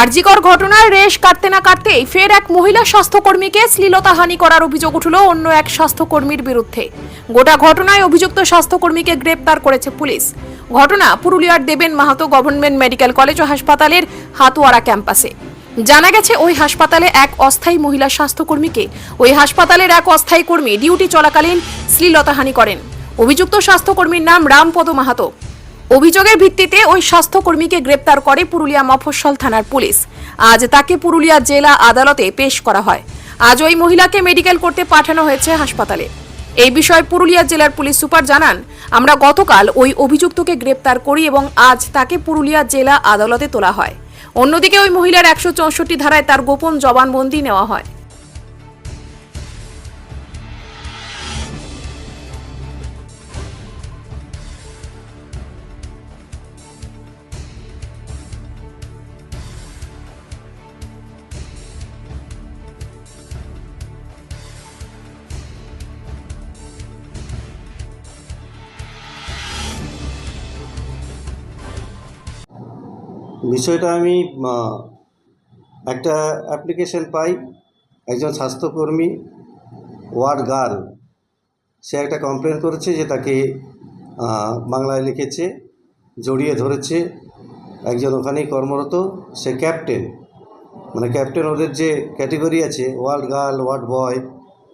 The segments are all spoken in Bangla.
আরজিকর ঘটনার রেশ কাটতে না কাটতেই ফের এক মহিলা স্বাস্থ্যকর্মীকে শ্লীলতাহানি করার অভিযোগ উঠল অন্য এক স্বাস্থ্যকর্মীর বিরুদ্ধে। গোটা ঘটনায় অভিযুক্ত স্বাস্থ্যকর্মীকে গ্রেপ্তার করেছে পুলিশ। ঘটনা পুরুলিয়ার Deben Mahato government medical college ও হাসপাতালের হাতুয়ারা ক্যাম্পাসে। জানা গেছে, ওই হাসপাতালে এক অস্থায়ী মহিলা স্বাস্থ্যকর্মীকে ওই হাসপাতালের এক অস্থায়ী কর্মী ডিউটি চলাকালীন শ্লীলতাহানি করেন। অভিযুক্ত স্বাস্থ্যকর্মীর নাম রামপদ মাহাতো। অভিযোগের ভিত্তিতে ওই স্বাস্থ্যকর্মীকে গ্রেপ্তার করে পুরুলিয়া মফস্বল থানার পুলিশ। আজ তাকে পুরুলিয়া জেলা আদালতে পেশ করা হয়। আজ ওই মহিলাকে মেডিকেল করতে পাঠানো হয়েছে হাসপাতালে। এই বিষয়ে পুরুলিয়া জেলার পুলিশ সুপার জানান, আমরা গতকাল ওই অভিযুক্তকে গ্রেপ্তার করি এবং আজ তাকে পুরুলিয়া জেলা আদালতে তোলা হয়। অন্যদিকে ওই মহিলার একশো চৌষট্টি ধারায় তার গোপন জবানবন্দি নেওয়া হয়। বিষয়টা আমি একটা অ্যাপ্লিকেশন পাই, একজন স্বাস্থ্যকর্মী, ওয়ার্ড গার্ল। সে একটা কমপ্লেন করেছে যে তাকে বাংলায় লিখেছে, জড়িয়ে ধরেছে, একজন ওখানেই কর্মরত, সে ক্যাপ্টেন মানে ক্যাপ্টেন ওদের যে ক্যাটেগরি আছে, ওয়ার্ড গার্ল, ওয়ার্ড বয়,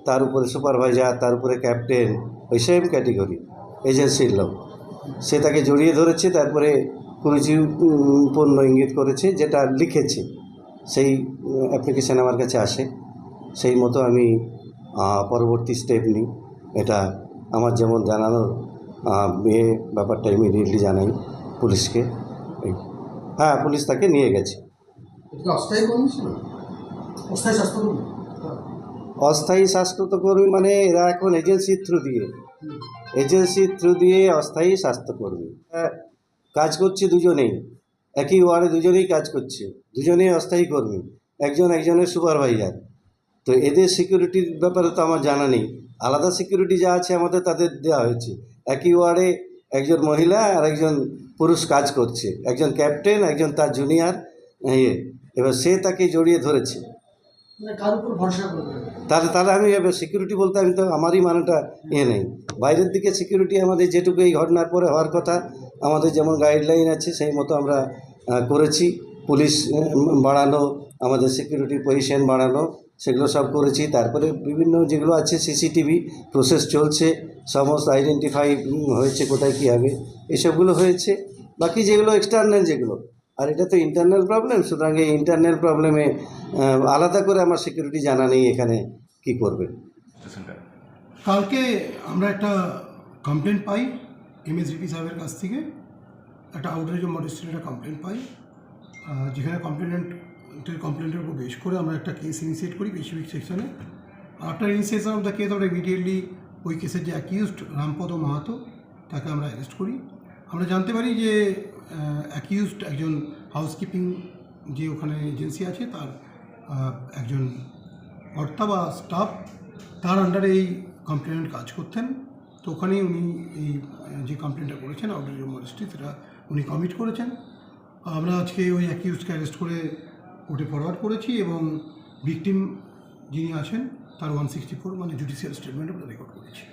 তার উপরে সুপারভাইজার তার উপরে ক্যাপ্টেন ওই সেম ক্যাটেগরি এজেন্সির লোক। সে তাকে জড়িয়ে ধরেছে, তারপরে কুরুচিপূর্ণ ইঙ্গিত করেছে যেটা লিখেছে সেই অ্যাপ্লিকেশান আমার কাছে আসে। সেই মতো আমি পরবর্তী স্টেপ নিই। এটা আমার যেমন জানানোর বিয়ে ব্যাপারটা ইমিডিয়েটলি জানাই পুলিশকে। হ্যাঁ পুলিশ তাকে নিয়ে গেছে। অস্থায়ী কর্মী ছিল? স্বাস্থ্যকর্মী? মানে এরা এখন এজেন্সির থ্রু দিয়ে। এজেন্সির থ্রু দিয়ে অস্থায়ী স্বাস্থ্যকর্মী। কাজ করছে দুজনেই। একই ওয়ার্ডে দুজনেই কাজ করছে। দুজনেই অস্থায়ী কর্মী। একজন একজনের সুপারভাইজার। তো এদের সিকিউরিটির ব্যাপারে তো আমার জানা নেই। আলাদা সিকিউরিটি যা আছে আমাদের তাদের দেওয়া হয়েছে। একই ওয়ার্ডে একজন মহিলা আর একজন পুরুষ কাজ করছে। একজন ক্যাপ্টেন একজন তার জুনিয়র ইয়ে। এবার সে তাকে জড়িয়ে ধরেছে। মানে তাহলে তাহলে আমি এবার সিকিউরিটি বলতে আমি তো আমারই মানেটা ইয়ে নেই। বাইরের দিকে সিকিউরিটি আমাদের যেটুকু এই ঘটনার পরে হওয়ার কথা আমাদের যেমন গাইডলাইন আছে সেই মতো আমরা করেছি। পুলিশ বাড়ানো আমাদের সিকিউরিটি পজিশন বাড়ানো সেগুলো সব করেছি। তারপরে বিভিন্ন যেগুলো আছে সিসিটিভি প্রসেস চলছে সমস্ত আইডেন্টিফাই হয়েছে কোথায় কী হবে এসবগুলো হয়েছে। বাকি যেগুলো এক্সটার্নাল যেগুলো আর এটা তো ইন্টারনাল প্রবলেম সুতরাং এই ইন্টারনাল প্রবলেমে আলাদা করে আমার সিকিউরিটি জানা নেই এখানে কি করবে। কালকে আমরা একটা কমপ্লেন পাই। এমএসডিপি সাহেবের কাছ থেকে একটা আউটরেজ অফ মডেস্টির একটা কমপ্লেন পাই। যেখানে কমপ্লেনেন্টের কমপ্লেন্টের উপর বেশ করে আমরা একটা কেস ইনিশিয়েট করি বেসিক সেকশনে after initiation of the case আমরা ইমিডিয়েটলি ওই কেসের যে অ্যাকিউজড রামপদ মাহাতো, তাকে আমরা অ্যারেস্ট করি। আমরা জানতে পারি যে অ্যাকিউজড একজন হাউসকিপিং যে ওখানে এজেন্সি আছে, তার একজন কর্তা বা স্টাফ তার আন্ডারে এই কমপ্লেনেন্ট কাজ করতেন। তো ওখানেই উনি এই কমপ্লেনটা করেছেন আউটরিজ মডেস্টি সেটা উনি কমিট করেছেন। আমরা আজকে ওই অ্যাকিউজকে অ্যারেস্ট করে কোর্টে ফরওয়ার্ড করেছি এবং ভিকটিম যিনি আছেন, তার ওয়ান সিক্সটি ফোর মানে জুডিশিয়াল স্টেটমেন্ট আমরা রেকর্ড করেছি।